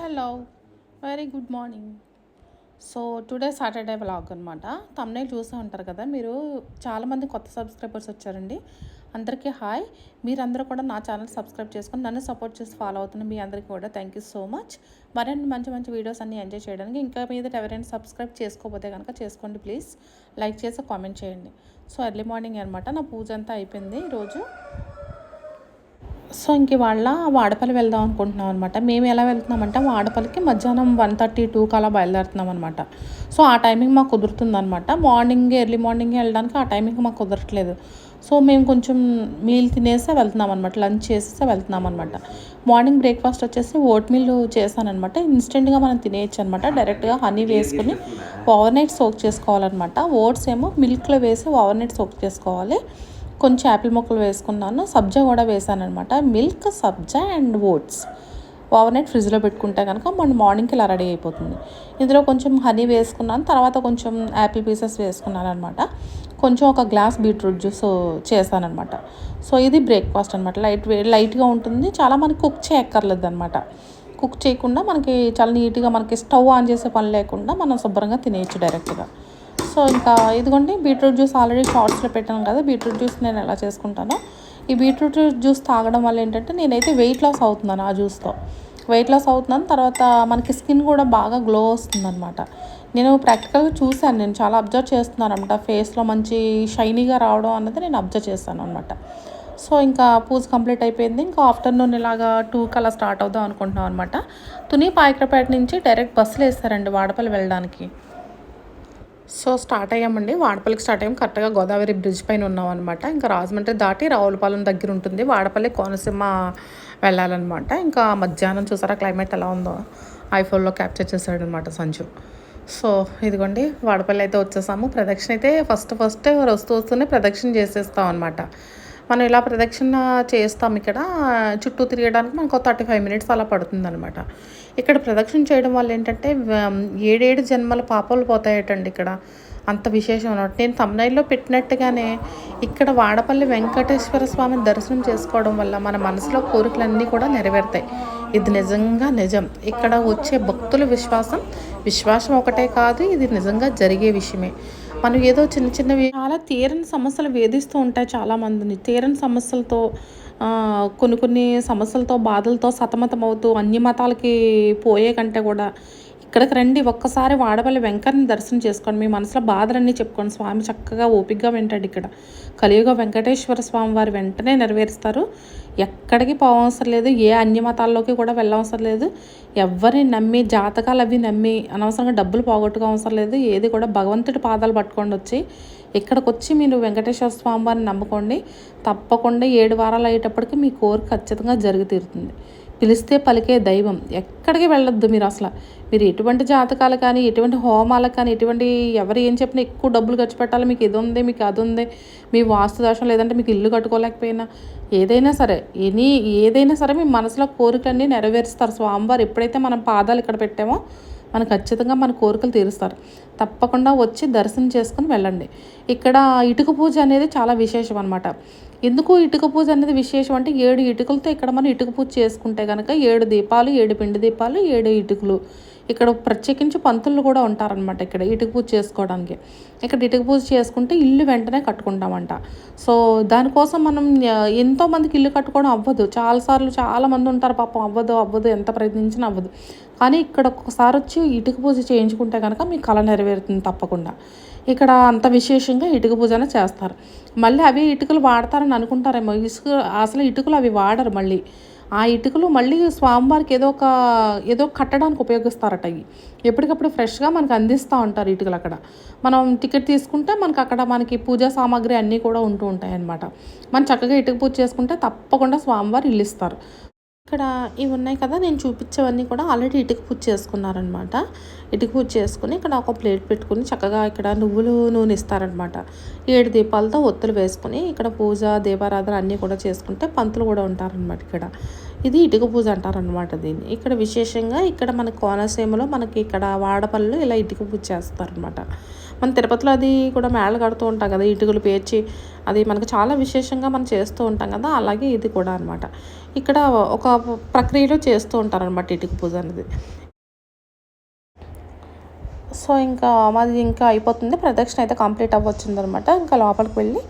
Hello very good morning so today Saturday blog అనమాట తమ్నే చూసే ఉంటారు కదా మీరు. చాలామంది కొత్త సబ్స్క్రైబర్స్ వచ్చారండి. అందరికీ హాయ్ మీరందరూ కూడా నా ఛానల్ సబ్స్క్రైబ్ చేసుకొని నన్ను సపోర్ట్ చేసి ఫాలో అవుతున్న మీ అందరికీ కూడా థ్యాంక్ యూ సో మచ్ మరిన్ని మంచి మంచి వీడియోస్ అన్ని ఎంజాయ్ చేయడానికి ఇంకా మీద ఎవరైనా సబ్స్క్రైబ్ చేసుకోకపోతే కనుక చేసుకోండి ప్లీజ్ లైక్ చేసి కామెంట్ చేయండి. సో ఎర్లీ మార్నింగ్ అనమాట నా పూజ అంతా అయిపోయింది ఈరోజు. సో ఇంక వాళ్ళ వాడపల్లి వెళ్దాం అనుకుంటున్నాం అనమాట మేము ఎలా వెళ్తున్నామంటే వాడపల్లికి మధ్యాహ్నం వన్ థర్టీ టూకి అలా బయలుదేరుతున్నాం అనమాట సో ఆ టైమింగ్ మాకు కుదురుతుంది అనమాట మార్నింగ్ ఎర్లీ మార్నింగ్ వెళ్ళడానికి ఆ టైమింగ్ మాకు కుదరట్లేదు. సో మేము కొంచెం మీల్ తినేసే వెళ్తున్నాం అనమాట లంచ్ చేసేసే వెళ్తున్నాం అనమాట మార్నింగ్ బ్రేక్ఫాస్ట్ వచ్చేసి ఓట్ మీల్ చేశానమాట ఇన్స్టెంట్గా మనం తినేయచ్చు అనమాట డైరెక్ట్గా హనీ వేసుకుని ఓవర్ నైట్ సోక్ చేసుకోవాలన్నమాట. ఓట్స్ ఏమో మిల్క్లో వేసి ఓవర్ నైట్ సోక్ చేసుకోవాలి. కొంచెం యాపిల్ ముక్కలు వేసుకున్నాను సబ్జా కూడా వేసాను అనమాట మిల్క్ సబ్జా అండ్ ఓట్స్. ఓవర్ నైట్ ఫ్రిడ్జ్లో పెట్టుకుంటే కనుక మన మార్నింగ్కి ఇలా రెడీ అయిపోతుంది. ఇందులో కొంచెం హనీ వేసుకున్నాను తర్వాత కొంచెం యాపిల్ పీసెస్ వేసుకున్నాను అనమాట కొంచెం ఒక గ్లాస్ బీట్రూట్ జ్యూస్ చేశానమాట సో ఇది బ్రేక్ఫాస్ట్ అనమాట లైట్ లైట్గా ఉంటుంది. చాలా మనకి కుక్ చేయక్కర్లేదు అనమాట కుక్ చేయకుండా మనకి చాలా నీట్గా మనకి స్టవ్ ఆన్ చేసే పని లేకుండా మనం శుభ్రంగా తినేయచ్చు డైరెక్ట్గా. సో ఇంకా ఇదిగోండి బీట్రూట్ జ్యూస్ ఆల్రెడీ షార్ట్స్లో పెట్టాను కదా బీట్రూట్ జ్యూస్ నేను ఎలా చేసుకుంటానో. ఈ బీట్రూట్ జ్యూస్ తాగడం వల్ల ఏంటంటే నేనైతే వెయిట్ లాస్ అవుతున్నాను ఆ జ్యూస్తో. వెయిట్ లాస్ అవుతున్నాను తర్వాత మనకి స్కిన్ కూడా బాగా గ్లో వస్తుంది అనమాట నేను ప్రాక్టికల్గా చూశాను నేను చాలా అబ్జర్వ్ చేస్తున్నాను అనమాట ఫేస్లో మంచి షైనీగా రావడం అన్నది నేను అబ్జర్వ్ చేస్తాను అనమాట సో ఇంకా పూజ కంప్లీట్ అయిపోయింది ఇంకా ఆఫ్టర్నూన్ ఇలాగా టూకి అలా స్టార్ట్ అవుదాం అనుకుంటున్నాం అనమాట తుని పాయకరపేట నుంచి డైరెక్ట్ బస్సులు వేస్తారండి వాడపల్లి వెళ్ళడానికి. సో స్టార్ట్ అయ్యామండి. వాడపల్లికి స్టార్ట్ అయ్యాం. కరెక్ట్గా గోదావరి బ్రిడ్జ్ పైన ఉన్నాం అనమాట ఇంకా రాజమండ్రి దాటి రావులపాలెం దగ్గర ఉంటుంది. వాడపల్లి కోనసీమ వెళ్ళాలన్నమాట. ఇంకా మధ్యాహ్నం చూసారా క్లైమేట్ ఎలా ఉందో. ఐఫోన్లో క్యాప్చర్ చేశాడు అనమాట సంజు. సో ఇదిగోండి వాడపల్లి అయితే వచ్చేసాము. ప్రదక్షిణ అయితే ఫస్ట్ ఫస్ట్ వస్తూ వస్తూనే ప్రదక్షిణ చేసేస్తాం అనమాట మనం ఇలా ప్రదక్షిణ చేస్తాం ఇక్కడ చుట్టూ తిరగడానికి మనకు థర్టీ ఫైవ్ మినిట్స్ అలా పడుతుంది అనమాట ఇక్కడ ప్రదక్షిణ చేయడం వల్ల ఏంటంటే ఏడేడు జన్మల పాపాలు పోతాయటండి ఇక్కడ. అంత విశేషం అనమాట నేను తమ్నైల్లో పెట్టినట్టుగానే ఇక్కడ వాడపల్లి వెంకటేశ్వర స్వామిని దర్శనం చేసుకోవడం వల్ల మన మనసులో కోరికలన్నీ కూడా నెరవేరుతాయి. ఇది నిజంగా నిజం. ఇక్కడ వచ్చే భక్తుల విశ్వాసం విశ్వాసం ఒకటే కాదు ఇది నిజంగా జరిగే విషయమే. మనం ఏదో చిన్న చిన్నవి చాలా తీరని సమస్యలు వేధిస్తూ ఉంటాయి చాలామందిని. తీరని సమస్యలతో కొన్ని కొన్ని సమస్యలతో బాధలతో సతమతం అవుతూ అన్ని మతాలకి పోయే కంటే కూడా ఇక్కడికి రండి ఒక్కసారి వాడపల్లి వెంకటని దర్శనం చేసుకోండి. మీ మనసులో బాధలన్నీ చెప్పుకోండి. స్వామి చక్కగా ఓపికగా వింటాడు ఇక్కడ. కలియుగ వెంకటేశ్వర స్వామి వారు వెంటనే నెరవేరుస్తారు. ఎక్కడికి పోవసరం లేదు ఏ అన్య మతాల్లోకి కూడా వెళ్ళవసరం లేదు. ఎవరిని నమ్మి జాతకాలు అవి నమ్మి అనవసరంగా డబ్బులు పోగొట్టుకో అవసరం లేదు. ఏది కూడా భగవంతుడి పాదాలు పట్టుకొని వచ్చి ఇక్కడికి వచ్చి మీరు వెంకటేశ్వర స్వామి వారిని నమ్ముకోండి. తప్పకుండా ఏడు వారాలు అయ్యేటప్పటికి మీ కోరిక ఖచ్చితంగా జరిగి తీరుతుంది పిలిస్తే పలికే దైవం. ఎక్కడికి వెళ్ళొద్దు మీరు అసలు. మీరు ఎటువంటి జాతకాలు కానీ ఎటువంటి హోమాలకు కానీ ఎటువంటి ఎవరు ఏం చెప్పినా ఎక్కువ డబ్బులు ఖర్చు పెట్టాలి. మీకు ఇది ఉంది మీకు అది ఉంది. మీ వాస్తు దోషం లేదంటే మీకు ఇల్లు కట్టుకోలేకపోయినా. ఏదైనా సరే ఎనీ ఏదైనా సరే మీ మనసులో కోరికలన్నీ నెరవేరుస్తారు. స్వామివారు ఎప్పుడైతే మనం పాదాలు ఇక్కడ పెట్టామో మన ఖచ్చితంగా మన కోరికలు తీరుస్తారు. తప్పకుండా వచ్చి దర్శనం చేసుకుని వెళ్ళండి. ఇక్కడ ఇటుక పూజ అనేది చాలా విశేషం అనమాట ఎందుకు ఇటుక పూజ అనేది విశేషం అంటే ఏడు ఇటుకలతో ఇక్కడ మనం ఇటుక పూజ చేసుకుంటే కనుక ఏడు దీపాలు ఏడు పిండి దీపాలు ఏడు ఇటుకలు. ఇక్కడ ప్రత్యేకించి పంతులు కూడా ఉంటారనమాట ఇక్కడ ఇటుక పూజ చేసుకోవడానికి. ఇక్కడ ఇటుక పూజ చేసుకుంటే ఇల్లు వెంటనే కట్టుకుంటామంట. సో దానికోసం మనం ఎంతోమందికి ఇల్లు కట్టుకోవడం అవ్వదు. చాలాసార్లు చాలామంది ఉంటారు పాపం అవ్వదు అవ్వదు ఎంత ప్రయత్నించినా అవ్వదు. కానీ ఇక్కడ ఒక్కసారి వచ్చి ఇటుక పూజ చేయించుకుంటే కనుక మీ కళ నెరవేరుతుంది తప్పకుండా. ఇక్కడ అంత విశేషంగా ఇటుక పూజన చేస్తారు. మళ్ళీ అవి ఇటుకలు వాడతారని అనుకుంటారేమో. ఇసుక అసలు ఇటుకలు అవి వాడరు మళ్ళీ. ఆ ఇటుకలు మళ్ళీ స్వామివారికి ఏదో ఒక ఏదో కట్టడానికి ఉపయోగిస్తారట ఇవి ఎప్పటికప్పుడు ఫ్రెష్గా మనకు అందిస్తూ ఉంటారు ఇటుకలు అక్కడ. మనం టికెట్ తీసుకుంటే మనకు అక్కడ మనకి పూజా సామాగ్రి అన్నీ కూడా ఉంటూ ఉంటాయి అన్నమాట మనం చక్కగా ఇటుక పూజ చేసుకుంటే తప్పకుండా స్వామివారు ఇల్లు ఇస్తారు. ఇక్కడ ఇవి ఉన్నాయి కదా నేను చూపించేవన్నీ కూడా ఆల్రెడీ ఇటుక పూజ చేసుకున్నారనమాట. ఇటుక పూజ చేసుకుని ఇక్కడ ఒక ప్లేట్ పెట్టుకుని చక్కగా ఇక్కడ నువ్వులు నూనె ఇస్తారనమాట. ఏడు దీపాలతో ఒత్తులు వేసుకుని ఇక్కడ పూజ దీపారాధన అన్నీ కూడా చేసుకుంటే పంతులు కూడా ఉంటారనమాట ఇక్కడ. ఇది ఇటుక పూజ అంటారనమాట దీన్ని. ఇక్కడ విశేషంగా ఇక్కడ మన కోనసీమలో మనకి ఇక్కడ వాడపల్లిలో ఇలా ఇటుక పూజ చేస్తారనమాట. మన తిరుపతిలో అది కూడా మేళ కడుతూ ఉంటాం కదా ఇటుకలు పేర్చి అది మనకు చాలా విశేషంగా మనం చేస్తూ ఉంటాం కదా అలాగే ఇది కూడా అనమాట ఇక్కడ ఒక ప్రక్రియలో చేస్తూ ఉంటారనమాట ఇటుక పూజ అనేది. సో ఇంకా మాది ఇంకా అయిపోతుంది. ప్రదక్షిణ అయితే కంప్లీట్ అవ్వచ్చింది అనమాట ఇంకా లోపలికి వెళ్ళి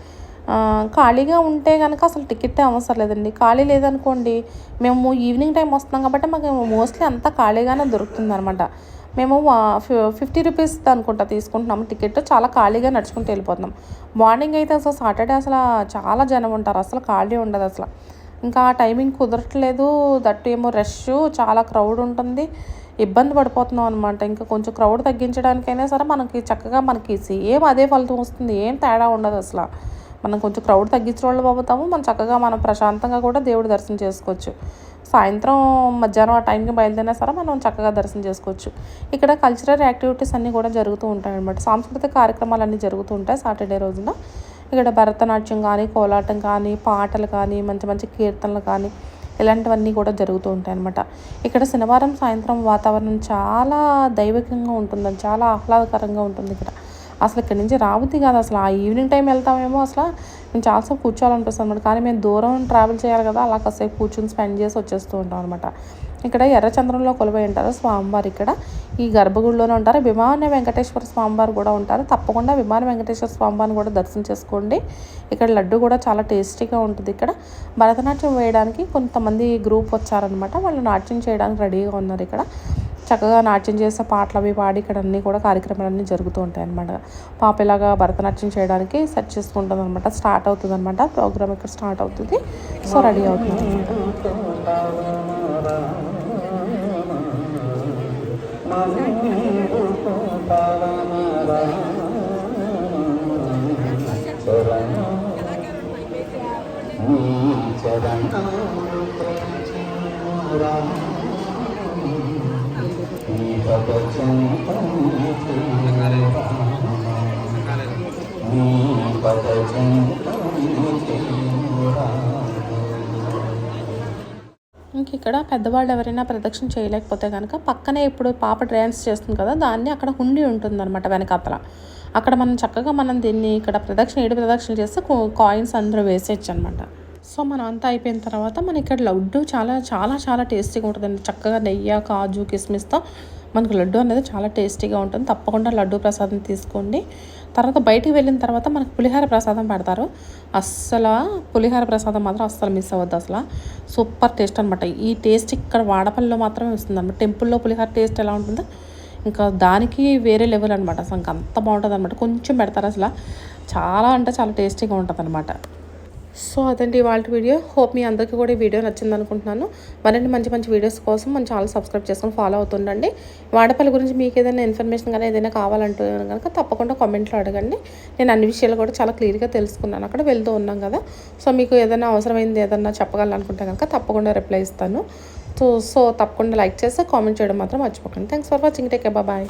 ఖాళీగా ఉంటే కనుక అసలు టికెట్ అవసరం లేదండి. ఖాళీ లేదనుకోండి మేము ఈవినింగ్ టైం వస్తున్నాం కాబట్టి మాకు మోస్ట్లీ అంతా ఖాళీగానే దొరుకుతుంది అనమాట మేము ఫిఫ్టీ రూపీస్ అనుకుంటా తీసుకుంటున్నాము టికెట్ చాలా ఖాళీగా నడుచుకుంటూ వెళ్ళిపోతున్నాం. మార్నింగ్ అయితే అసలు సాటర్డే అసలు చాలా జనం ఉంటారు. అసలు ఖాళీ ఉండదు అసలు. ఇంకా ఆ టైమింగ్ కుదరట్లేదు. దట్టు ఏమో రష్ చాలా క్రౌడ్ ఉంటుంది. ఇబ్బంది పడిపోతున్నాం అనమాట ఇంకా కొంచెం క్రౌడ్ తగ్గించడానికైనా సరే మనకి చక్కగా మనకి సేమ్ అదే ఫలితం వస్తుంది. ఏం తేడా ఉండదు అసలు. మనం కొంచెం క్రౌడ్ తగ్గించిన వాళ్ళు అవుతాము. మనం చక్కగా మనం ప్రశాంతంగా కూడా దేవుడు దర్శనం చేసుకోవచ్చు. సాయంత్రం మధ్యాహ్నం ఆ టైంకి బయలుదేరినా సరే మనం చక్కగా దర్శనం చేసుకోవచ్చు. ఇక్కడ కల్చరల్ యాక్టివిటీస్ అన్నీ కూడా జరుగుతూ ఉంటాయన్నమాట. సాంస్కృతిక కార్యక్రమాలు అన్నీ జరుగుతూ ఉంటాయి సాటర్డే రోజున. ఇక్కడ భరతనాట్యం కానీ కోలాటం కానీ పాటలు కానీ మంచి మంచి కీర్తనలు కానీ ఇలాంటివన్నీ కూడా జరుగుతూ ఉంటాయన్నమాట. ఇక్కడ శనివారం సాయంత్రం వాతావరణం చాలా దైవికంగా ఉంటుంది చాలా ఆహ్లాదకరంగా ఉంటుంది ఇక్కడ. అసలు ఇక్కడి నుంచి రావద్ది కాదు. అసలు ఆ ఈవినింగ్ టైం వెళ్తామేమో అసలు మేము చాలాసేపు కూర్చోవాలనిపిస్తుంది అనమాట కానీ మేము దూరం ట్రావెల్ చేయాలి కదా అలా కాసేపు కూర్చొని స్పెండ్ చేసి వచ్చేస్తూ ఉంటాం అనమాట ఇక్కడ ఎర్రచంద్రంలో కొలువై ఉంటారు స్వామివారు ఇక్కడ. ఈ గర్భగుడిలోనే ఉంటారు. విమాన వెంకటేశ్వర స్వామివారు కూడా ఉంటారు. తప్పకుండా విమాన వెంకటేశ్వర స్వామివారిని కూడా దర్శనం చేసుకోండి. ఇక్కడ లడ్డు కూడా చాలా టేస్టీగా ఉంటుంది ఇక్కడ. భరతనాట్యం వేయడానికి కొంతమంది గ్రూప్ వచ్చారనమాట వాళ్ళు నాట్యం చేయడానికి రెడీగా ఉన్నారు ఇక్కడ. చక్కగా నాట్యం చేసే పాటలు అవి పాడి ఇక్కడ అన్నీ కూడా కార్యక్రమాలన్నీ జరుగుతూ ఉంటాయి అనమాట పాప ఇలాగా భరతనాట్యం చేయడానికి సెట్ చేసుకుంటుంది అనమాట స్టార్ట్ అవుతుంది అనమాట ప్రోగ్రామ్ ఇక్కడ స్టార్ట్ అవుతుంది సో రెడీ అవుతుంది ఇంక ఇక్కడ పెద్దవాళ్ళు ఎవరైనా ప్రదక్షిణ చేయలేకపోతే కనుక పక్కనే ఇప్పుడు పాప డ్యాన్స్ చేస్తుంది కదా దాన్ని అక్కడ హుండీ ఉంటుంది అనమాట వెనకాతల. అక్కడ మనం చక్కగా మనం దీన్ని ఇక్కడ ప్రదక్షిణ ఏడు ప్రదక్షిణలు చేస్తే కాయిన్స్ అందరూ వేసేయచ్చు అనమాట సో మనం అంతా అయిపోయిన తర్వాత మన ఇక్కడ లడ్డు చాలా చాలా చాలా టేస్టీగా ఉంటుందండి. చక్కగా నెయ్యి కాజు కిస్మిస్తో మనకు లడ్డు అనేది చాలా టేస్టీగా ఉంటుంది. తప్పకుండా లడ్డు ప్రసాదం తీసుకోండి. తర్వాత బయటికి వెళ్ళిన తర్వాత మనకు పులిహార ప్రసాదం పెడతారు. అస్సలు పులిహార ప్రసాదం మాత్రం అస్సలు మిస్ అవ్వద్దు అసలు. సూపర్ టేస్ట్ అనమాట ఈ టేస్ట్ ఇక్కడ వాడపల్లిలో మాత్రమే వస్తుంది అనమాట టెంపుల్లో పులిహార టేస్ట్ ఎలా ఉంటుందో ఇంకా దానికి వేరే లెవెల్ అనమాట అసలు ఇంకా అంత బాగుంటుంది అనమాట కొంచెం పెడతారు అసలు. చాలా అంటే చాలా టేస్టీగా ఉంటుంది అనమాట సో అదండి వాళ్ళ వీడియో. హోప్ మీ అందరికీ కూడా ఈ వీడియో నచ్చింది అనుకుంటున్నాను. మరిన్ని మంచి మంచి వీడియోస్ కోసం మన ఛానల్ సబ్స్క్రైబ్ చేసుకొని ఫాలో అవుతుండండి. వాడపల్లి గురించి మీకు ఏదైనా ఇన్ఫర్మేషన్ కానీ ఏదైనా కావాలంటే కనుక తప్పకుండా కామెంట్లో అడగండి. నేను అన్ని విషయాలు కూడా చాలా క్లియర్గా తెలుసుకున్నాను. అక్కడ వెళ్తూ ఉన్నాం కదా. సో మీకు ఏదైనా అవసరమైంది ఏదైనా చెప్పగలనుకుంటే కనుక తప్పకుండా రిప్లై ఇస్తాను. సో సో తప్పకుండా లైక్ చేస్తే కామెంట్ చేయడం మాత్రం మర్చిపోకండి. Thanks for watching take bye